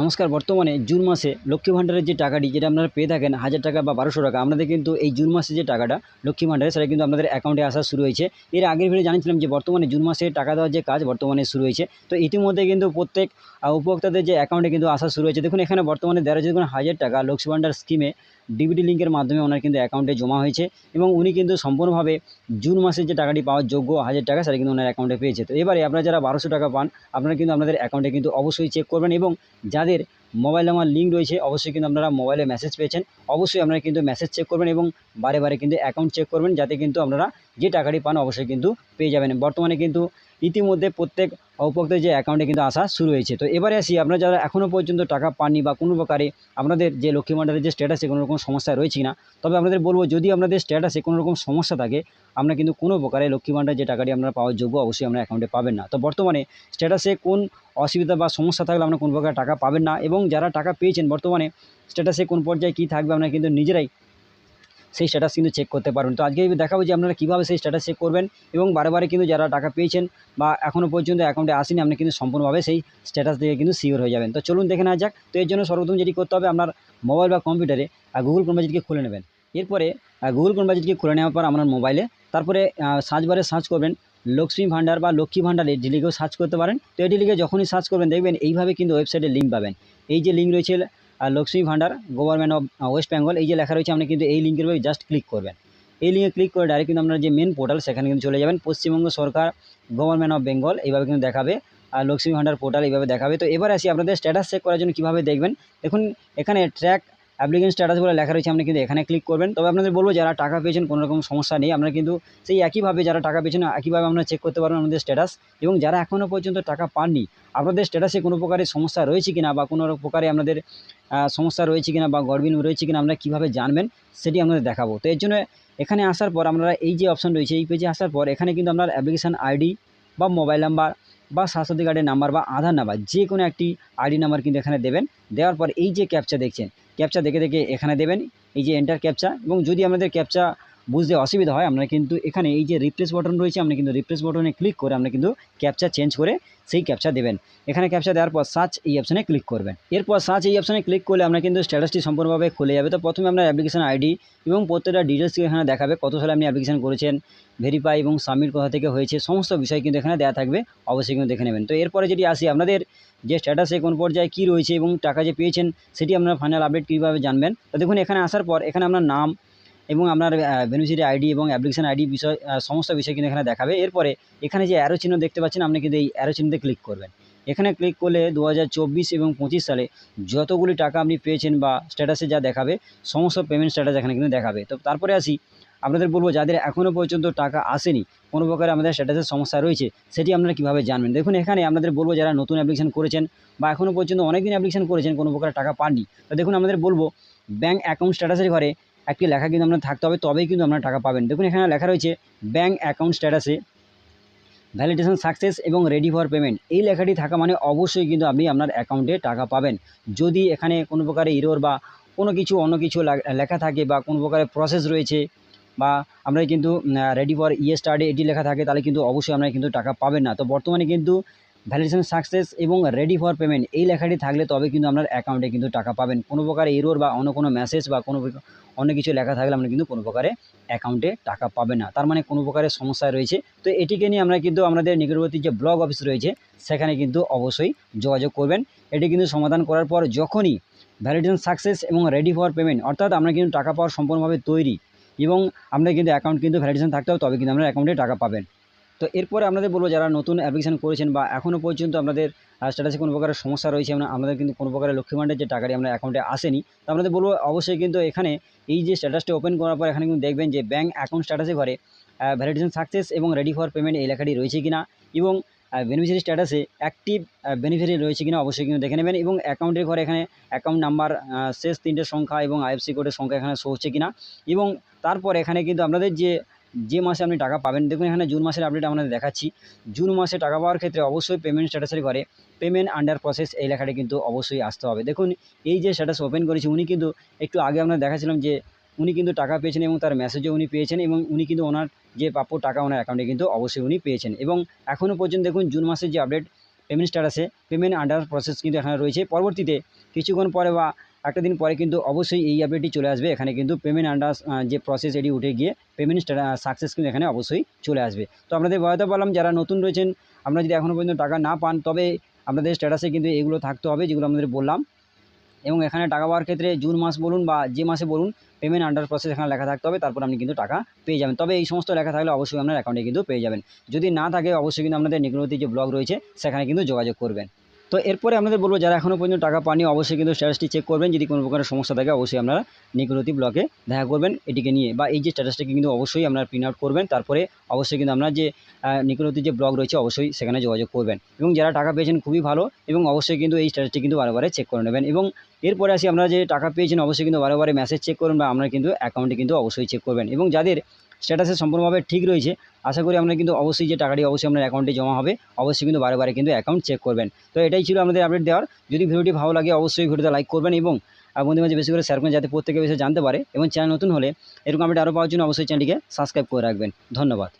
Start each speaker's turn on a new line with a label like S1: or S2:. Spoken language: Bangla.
S1: নমস্কার, বর্তমানে জুন মাসে লক্ষ্মী ভাণ্ডারের যে টাকাটি যেটা আপনারা পেয়ে থাকেন হাজার টাকা বা বারোশো টাকা আপনাদের কিন্তু এই জুন মাসে যে টাকাটা লক্ষ্মী ভাণ্ডারে সেটা কিন্তু আপনাদের অ্যাকাউন্টে আসা শুরু হয়েছে। এর আগের ভিডিও জানিয়েছিলাম যে বর্তমানে জুন মাসে টাকা দেওয়ার যে কাজ বর্তমানে শুরু হয়েছে। তো ইতিমধ্যে কিন্তু প্রত্যেক উপভোক্তাদের যে অ্যাকাউন্টে কিন্তু আসা শুরু হয়েছে। দেখুন, এখানে বর্তমানে দেড় দেখুন হাজার টাকা লক্ষ্মী ভাণ্ডার স্কিমে ডিবিটি লিঙ্কের মাধ্যমে ওনার কিন্তু অ্যাকাউন্টে জমা হয়েছে এবং উনি কিন্তু সম্পূর্ণভাবে জুন মাসের যে টাকাটি পাওয়ার যোগ্য হাজার টাকা, সেটা কিন্তু ওনার অ্যাকাউন্টে পেয়েছে। তো এবারে আপনারা যারা বারোশো টাকা পান, আপনারা কিন্তু আপনাদের অ্যাকাউন্টে কিন্তু অবশ্যই চেক করবেন এবং যাদের মোবাইল নাম্বার লিঙ্ক রয়েছে, অবশ্যই কিন্তু আপনারা মোবাইলে মেসেজ পেয়েছেন। অবশ্যই আপনারা কিন্তু মেসেজ চেক করবেন এবং বারে বারে কিন্তু অ্যাকাউন্ট চেক করবেন, যাতে কিন্তু আপনারা যে টাকাটি পান, অবশ্যই কিন্তু পেয়ে যাবেন। বর্তমানে কিন্তু ইতিমধ্যে প্রত্যেক উপভোক্তার যে অ্যাকাউন্টে কিন্তু আসা শুরু হয়েছে। তো এবারে আসি, আপনারা যারা এখনও পর্যন্ত টাকা পাননি বা কোনো প্রকারে আপনাদের যে লক্ষ্মী ভাণ্ডারের যে স্ট্যাটাসে কোনো রকম সমস্যা রয়েছে না তবে আপনাদের বলব যদি আপনাদের স্ট্যাটাসে কোনো রকম সমস্যা থাকে, আমরা কিন্তু কোনো প্রকারে লক্ষ্মী ভাণ্ডার যে টাকাটি আপনারা পাওয়ার যোগ্য অবশ্যই আমরা অ্যাকাউন্টে পাবেন না। তো বর্তমানে স্ট্যাটাসে কোন অসুবিধা বা সমস্যা থাকলে আপনারা কোনো প্রকার টাকা পাবেন না, এবং যারা টাকা পেয়েছেন বর্তমানে স্ট্যাটাসে কোন পর্যায়ে কী থাকবে আপনারা কিন্তু নিজেরাই সেই স্ট্যাটাস কিন্তু চেক করতে পারবেন। তো আজকে দেখাবো যে আপনারা কীভাবে সেই স্ট্যাটাস চেক করবেন এবং বারে কিন্তু যারা টাকা পেয়েছেন বা এখনও পর্যন্ত অ্যাকাউন্টে আসেনি আপনি কিন্তু সম্পূর্ণভাবে সেই স্ট্যাটাস দিয়ে কিন্তু সিওর হয়ে যাবেন। তো চলুন দেখে নেওয়া যাক। তো এর জন্য সর্বপ্রথম যেটি করতে হবে, আপনার মোবাইল বা কম্পিউটারে গুগল ক্রোম বাজারকে খুলে নেবেন। এরপরে গুগল ক্রোম বাজারকে খুলে নেওয়ার পর আপনার মোবাইলে তারপরে সার্চ বারে সার্চ করবেন লক্ষ্মী ভাণ্ডার বা লক্ষ্মী ভাণ্ডার এটি লিখেও সার্চ করতে পারেন। তো এটি লিখে যখনই সার্চ করবেন, দেখবেন এইভাবে কিন্তু ওয়েবসাইটে লিঙ্ক পাবেন। এই যে লিঙ্ক রয়েছে আহ, Lakshmi Bhandar government of West Bengal এই যে লেখা রয়েছে আপনি কিন্তু এই লিঙ্কের উপরে জাস্ট ক্লিক করবেন। এই লিঙ্কে ক্লিক করে ডাইরেক্ট কিন্তু আপনার যে মেন পোর্টাল সেখানে কিন্তু চলে যাবেন। পশ্চিমবঙ্গ সরকার গভর্নমেন্ট অফ বেঙ্গল এইভাবে কিন্তু দেখাবে। আর লক্ষ্মী ভাণ্ডার পোর্টাল এইভাবে দেখাবে। তো এবার আসি আপনাদের স্ট্যাটাস চেক করার জন্য কীভাবে দেখবেন? দেখুন এখানে ট্র্যাক অ্যাপ্লিকেশন স্ট্যাটাস বলে লেখা রয়েছে, আপনি কিন্তু এখানে ক্লিক করবেন। তবে আপনাদের বলব, যারা টাকা পেয়েছেন কোনো রকম সমস্যা নেই। আপনারা কিন্তু সেই একইভাবে যারা টাকা পেয়েছেন, একইভাবে আপনারা চেক করতে পারবেন আপনাদের স্ট্যাটাস এবং যারা এখনও পর্যন্ত টাকা পাননি, আপনাদের স্ট্যাটাসে কোনো প্রকারের সমস্যা রয়েছে কিনা বা কোনো প্রকারে আপনাদের সমস্যা রয়েছে কিনা বা গড়বিল রয়েছে কিনা আপনারা কীভাবে জানবেন, সেটি আপনাদের দেখাবো। তো এর জন্য এখানে আসার পর আপনারা এই যে অপশন রয়েছে, এই পেজে আসার পর এখানে কিন্তু আপনার অ্যাপ্লিকেশান আইডি বা মোবাইল নাম্বার বা স্বাস্থ্যসাথী কার্ডের নাম্বার বা আধার নাম্বার যে কোনো একটি আইডি নাম্বার কিন্তু এখানে দেবেন। দেওয়ার পর এই যে ক্যাপচা দেখছেন ক্যাপচা দেখে দেখে এখানে দেবেন, এই যে এন্টার ক্যাপচা এবং যদি আমাদের ক্যাপচা বুঝতে অসুবিধা হয়, আমরা কিন্তু এখানে এই যে রিপ্লেস বটন রয়েছে, আমরা কিন্তু রিপ্লেস বটনে ক্লিক করে আমরা কিন্তু ক্যাপচা চেঞ্জ করে সেই ক্যাপচা দেবেন। এখানে ক্যাপচা দেওয়ার পর সার্চ এই অপশানে ক্লিক করবেন। এরপর সার্চ এই অপশানে ক্লিক করলে আপনার কিন্তু স্ট্যাটাসটি সম্পূর্ণভাবে খুলে যাবে। তো প্রথমে আপনার অ্যাপ্লিকেশন আইডি এবং প্রত্যেকটা ডিটেলস এখানে দেখাবে, কত সালে আপনি অ্যাপ্লিকেশন করেছেন ভেরিফাই এবং সাবমিট কোথা থেকে হয়েছে, সমস্ত বিষয় কিন্তু এখানে দেওয়া থাকবে, অবশ্যই কিন্তু দেখে নেবেন। তো এরপরে যদি আসি, আপনাদের যে স্ট্যাটাসে কোন পর্যায়ে কী রয়েছে এবং টাকা যে পেয়েছেন, সেটি আপনারা ফাইনাল আপডেট কীভাবে জানবেন? তো দেখুন, এখানে আসার পর এখানে আপনার নাম এবং আপনার বেনিফিশিয়ারি আইডি এবং অ্যাপ্লিকেশন আইডি বিষয় সমস্ত বিষয় কিন্তু এখানে দেখাবে। এরপরে এখানে যে অ্যারো চিহ্ন দেখতে পাচ্ছেন, আপনি কিন্তু এই অ্যারো চিহ্নতে ক্লিক করবেন। এখানে ক্লিক করলে দু হাজার চব্বিশ এবং পঁচিশ সালে যতগুলি টাকা আপনি পেয়েছেন বা স্ট্যাটাসে যা দেখাবে, সমস্ত পেমেন্ট স্ট্যাটাস এখানে কিন্তু দেখাবে। তো তারপরে আসি, আপনাদের বলব, যাদের এখনও পর্যন্ত টাকা আসেনি, কোনো প্রকারে আমাদের স্ট্যাটাসের সমস্যা রয়েছে, সেটি আপনারা কীভাবে জানবেন? দেখুন, এখানে আপনাদের বলব, যারা নতুন অ্যাপ্লিকেশন করেছেন বা এখনও পর্যন্ত অনেক দিন অ্যাপ্লিকেশন করেছেন, কোনো প্রকার টাকা পাননি, তো দেখুন, আমাদের বলব ব্যাঙ্ক অ্যাকাউন্ট স্ট্যাটাসের ঘরে একটি লেখা কিন্তু আপনার থাকতে হবে, তবেই কিন্তু আপনারা টাকা পাবেন। দেখুন, এখানে লেখা রয়েছে ব্যাঙ্ক অ্যাকাউন্ট স্ট্যাটাসে ভ্যালিডেশন সাকসেস এবং রেডি ফর পেমেন্ট এই লেখাটি থাকা মানে অবশ্যই কিন্তু আপনি আপনার অ্যাকাউন্টে টাকা পাবেন। যদি এখানে কোনো প্রকারে ইরোর বা কোনো কিছু, অন্য কিছু লেখা থাকে বা কোনো প্রকারের প্রসেস রয়েছে বা আমরা কিন্তু রেডি ফর ইয়ে স্টার্টে এটি লেখা থাকে, তাহলে কিন্তু অবশ্যই আপনারা কিন্তু টাকা পাবেন না। তো বর্তমানে কিন্তু ভ্যালিডেশন সাকসেস এবং রেডি ফর পেমেন্ট এই লেখাটি থাকলে তবে কিন্তু আপনার অ্যাকাউন্টে কিন্তু টাকা পাবেন। কোনো প্রকার এরোর বা অন্য কোনো মেসেজ বা কোনো অন্য কিছু লেখা থাকলে আমরা কিন্তু কোনো প্রকারে অ্যাকাউন্টে টাকা পাবে না। তার মানে কোনো প্রকারের সমস্যা রয়েছে। তো এটিকে নিয়ে আমরা কিন্তু আমাদের নিকটবর্তী যে ব্লক অফিস রয়েছে, সেখানে কিন্তু অবশ্যই যোগাযোগ করবেন। এটি কিন্তু সমাধান করার পর যখনই ভ্যালিডেশন সাকসেস এবং রেডি ফর পেমেন্ট অর্থাৎ আমরা কিন্তু টাকা পাওয়ার সম্পূর্ণভাবে তৈরি এবং আপনার কিন্তু অ্যাকাউন্ট কিন্তু ভ্যালিডেশন থাকতে হবে তবে কিন্তু আপনার অ্যাকাউন্টে টাকা পাবেন। তো এরপরে আপনাদের বলব, যারা নতুন অ্যাপ্লিকেশন করেছেন বা এখনও পর্যন্ত আপনাদের স্ট্যাটাসে কোনো প্রকারের সমস্যা রয়েছে, আমরা, আমাদের কিন্তু কোনো প্রকারের লক্ষ্মী যে টাকাটি আমরা অ্যাকাউন্টে আসেনি, তো আপনাদের বলব অবশ্যই কিন্তু এখানে এই যে স্ট্যাটাসটি ওপেন করার পর এখানে কিন্তু দেখবেন যে ব্যাঙ্ক অ্যাকাউন্ট স্ট্যাটাসে ঘরে ভ্যালিডেশন সাকসেস এবং রেডি ফর পেমেন্ট এই লেখাটি রয়েছে কিনা এবং বেনিফিশিয়ারি স্ট্যাটাসে অ্যাক্টিভ বেনিফিশিয়ারি রয়েছে কিনা অবশ্যই কিন্তু দেখে নেবেন এবং অ্যাকাউন্টের ঘরে এখানে অ্যাকাউন্ট নাম্বার শেষ তিনটে সংখ্যা এবং আইএফসি কোডের সংখ্যা এখানে শো হচ্ছে কিনা এবং তারপর এখানে কিন্তু আপনাদের যে যে মাসে আপনি টাকা পাবেন, দেখুন এখানে জুন মাসের আপডেট আপনাদের দেখাচ্ছি। জুন মাসে টাকা পাওয়ার ক্ষেত্রে অবশ্যই পেমেন্ট স্ট্যাটাসের ঘরে পেমেন্ট আন্ডার প্রসেস এই লেখাটি কিন্তু অবশ্যই আসতে হবে। দেখুন, এই যে স্ট্যাটাস ওপেন করেছি, উনি কিন্তু একটু আগে আমরা দেখাছিলাম যে উনি কিন্তু টাকা পেয়েছেন এবং তার মেসেজও উনি পেয়েছেন এবং উনি কিন্তু ওনার যে প্রাপ্য টাকা ওনার অ্যাকাউন্টে কিন্তু অবশ্যই উনি পেয়েছেন। এবং এখনও পর্যন্ত দেখুন, জুন মাসের যে আপডেট পেমেন্ট স্ট্যাটাসে পেমেন্ট আন্ডার প্রসেস কিন্তু এখানে রয়েছে। পরবর্তীতে কিছুক্ষণ পরে বা একটা দিন পরে কিন্তু অবশ্যই এই আপডেটটি চলে আসবে। এখানে কিন্তু পেমেন্ট আন্ডার যে প্রসেস এটি উঠে গিয়ে পেমেন্ট সাকসেস কিন্তু এখানে অবশ্যই চলে আসবে। তো আপনাদের বলাতে পারলাম, যারা নতুন রয়েছেন আপনারা যদি এখনও পর্যন্ত টাকা না পান, তবে আপনাদের স্ট্যাটাসে কিন্তু এগুলো থাকতে হবে, যেগুলো আমাদের বললাম। এবং এখানে টাকা পাওয়ার ক্ষেত্রে জুন মাস বলুন বা যে মাসে বলুন পেমেন্ট আন্ডার প্রসেস এখানে লেখা থাকতে হবে, তারপর আপনি কিন্তু টাকা পেয়ে যাবেন। তবে এই সমস্ত লেখা থাকলে অবশ্যই আপনার অ্যাকাউন্টে কিন্তু পেয়ে যাবেন। যদি না থাকে, অবশ্যই কিন্তু আপনাদের নিকটবর্তী যে ব্লগ রয়েছে, সেখানে কিন্তু যোগাযোগ করবেন। তো এরপরে আপনাদের বলব, যারা এখনও পর্যন্ত টাকা পাননি, অবশ্যই কিন্তু স্ট্যাটাসটি চেক করবেন। যদি কোনো প্রকারের সমস্যা থাকে, অবশ্যই আপনারা নিকটবর্তী ব্লকে দেখা করবেন এটিকে নিয়ে। বা এই যে স্ট্যাটাসটাকে কিন্তু অবশ্যই আপনারা প্রিন্ট আউট করবেন। তারপরে অবশ্যই কিন্তু আপনার যে নিকটবর্তী যে ব্লগ রয়েছে, অবশ্যই সেখানে যোগাযোগ করবেন। এবং যারা টাকা পেয়েছেন, খুবই ভালো। এবং অবশ্যই কিন্তু এই স্ট্যাটাসটি কিন্তু বারে চেক করে নেবেন। এবং এরপরে আসি, আপনারা যে টাকা পেয়েছেন, অবশ্যই কিন্তু বারে মেসেজ চেক করবেন বা আপনারা কিন্তু অ্যাকাউন্টে কিন্তু অবশ্যই চেক করবেন। এবং যাদের স্ট্যাটাসে সম্পূর্ণভাবে ঠিক রয়েছে। আশা করি আপনারা কিন্তু অবশ্যই যে টাকাটি অবশ্যই আপনার অ্যাকাউন্টে জমা হবে, অবশ্যই কিন্তু বারে বারে কিন্তু অ্যাকাউন্ট চেক করবেন। তো এটাই ছিল আমাদের আপডেট দেওয়ার। যদি ভিডিওটি ভালো লাগে অবশ্যই ভিডিওতে লাইক করবেন এবং বন্ধু মাঝে বেশি করে শেয়ার করেন যাতে প্রত্যেকে বেশি জানতে পারে এবং চ্যানেল নতুন হলে এরকম আপডেট আরও পাওয়ার জন্য অবশ্যই চ্যানেলটিকে সাবস্ক্রাইব করে রাখবেন। ধন্যবাদ।